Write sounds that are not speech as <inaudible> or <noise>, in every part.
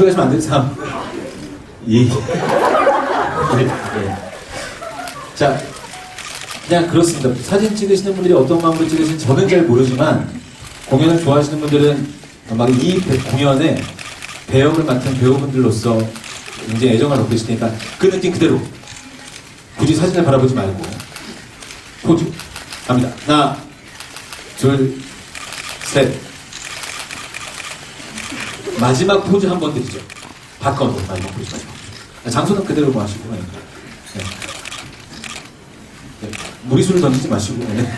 집에 가시면 안 되는 사람. 예. 네, 네. 자, 그냥 그렇습니다. 사진 찍으시는 분들이 어떤 마음으로 찍으시는지 저는 잘 모르지만 공연을 좋아하시는 분들은 막이 공연에 배역을 맡은 배우분들로서 굉장히 애정을 갖고 계시니까 그 느낌 그대로 굳이 사진을 바라보지 말고 포즈 갑니다. 하나, 둘, 셋. 마지막 포즈 한 번 드리죠. 바꿔도 마지막 포즈. 장소는 그대로 마시고. 네. 네. 네. 무리수를 던지지 마시고. 네.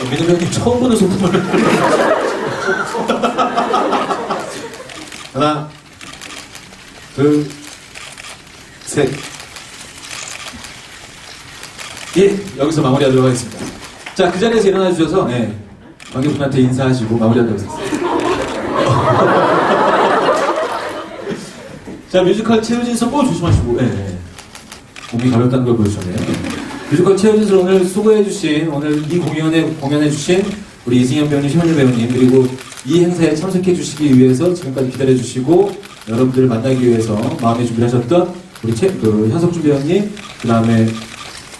어, 민우 형님 처음 보는 소품을. <laughs> 하나, 둘, 셋. 예, 여기서 마무리하도록 하겠습니다. 자, 그 자리에서 일어나 주셔서, 네, 관객분한테 인사하시고 마무리하도록 하겠습니다. 자, 뮤지컬 최우진 선, 어, 조심하시고, 예, 예. 몸이 가볍다는 걸 보여주셨네요. 뮤지컬 최우진 선 오늘 수고해주신, 오늘 이 공연에 공연해주신 우리 이승현 배우님, 심현일 배우님, 그리고 이 행사에 참석해주시기 위해서 지금까지 기다려주시고, 여러분들을 만나기 위해서 마음의 준비를 하셨던 우리 최, 그, 현석준 배우님, 그 다음에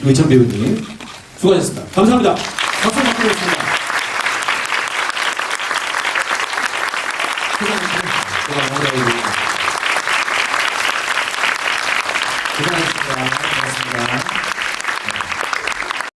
의찬 배우님, 수고하셨습니다. 감사합니다. 박수 부탁드리겠습니다. 제가 마무리하고 All right.